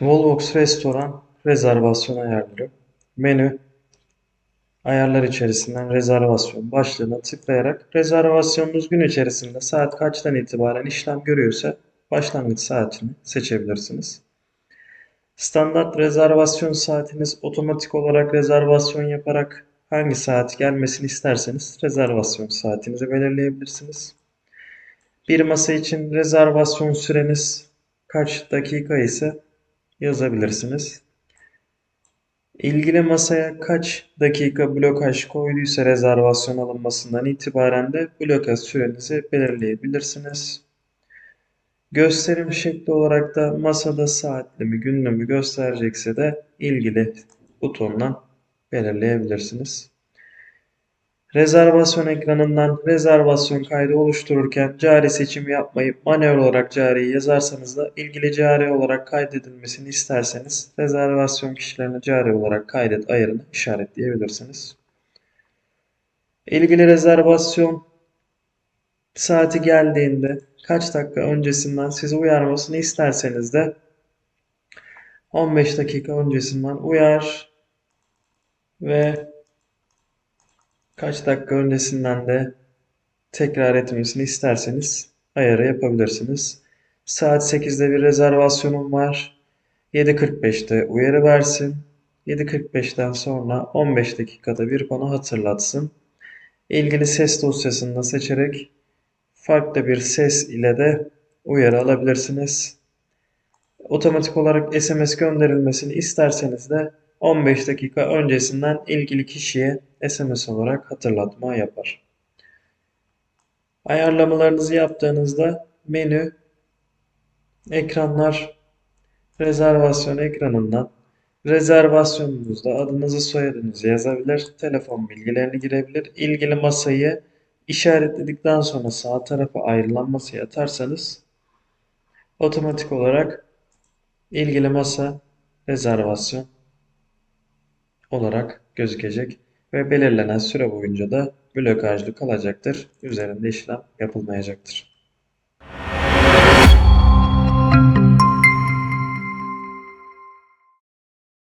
Volvox Restoran rezervasyon ayarları. Menü ayarlar içerisinden rezervasyon başlığına tıklayarak rezervasyonunuz gün içerisinde saat kaçtan itibaren işlem görüyorsa başlangıç saatini seçebilirsiniz. Standart rezervasyon saatiniz otomatik olarak rezervasyon yaparak hangi saat gelmesini isterseniz rezervasyon saatinizi belirleyebilirsiniz. Bir masa için rezervasyon süreniz kaç dakika ise yazabilirsiniz. İlgili masaya kaç dakika blokaj koyduysa rezervasyon alınmasından itibaren de blokaj sürenizi belirleyebilirsiniz. Gösterim şekli olarak da masada saatli mi günlü mü gösterecekse de ilgili butondan belirleyebilirsiniz. Rezervasyon ekranından rezervasyon kaydı oluştururken cari seçim yapmayıp manuel olarak cariyi yazarsanız da ilgili cari olarak kaydedilmesini isterseniz rezervasyon kişilerine cari olarak kaydet ayarını işaretleyebilirsiniz. İlgili rezervasyon saati geldiğinde kaç dakika öncesinden sizi uyarmasını isterseniz de 15 dakika öncesinden uyar ve kaç dakika öncesinden de tekrar etmesini isterseniz ayarı yapabilirsiniz. Saat 8'de bir rezervasyonum var. 7.45'te uyarı versin. 7.45'ten sonra 15 dakikada bir bana hatırlatsın. İlgili ses dosyasını da seçerek farklı bir ses ile de uyarı alabilirsiniz. Otomatik olarak SMS gönderilmesini isterseniz de 15 dakika öncesinden ilgili kişiye SMS olarak hatırlatma yapar. Ayarlamalarınızı yaptığınızda menü, ekranlar, rezervasyon ekranından rezervasyonunuzda adınızı soyadınızı yazabilir, telefon bilgilerini girebilir, ilgili masayı işaretledikten sonra sağ tarafa ayrılan masaya atarsanız otomatik olarak ilgili masa rezervasyon olarak gözükecek ve belirlenen süre boyunca da blokajlı kalacaktır. Üzerinde işlem yapılmayacaktır.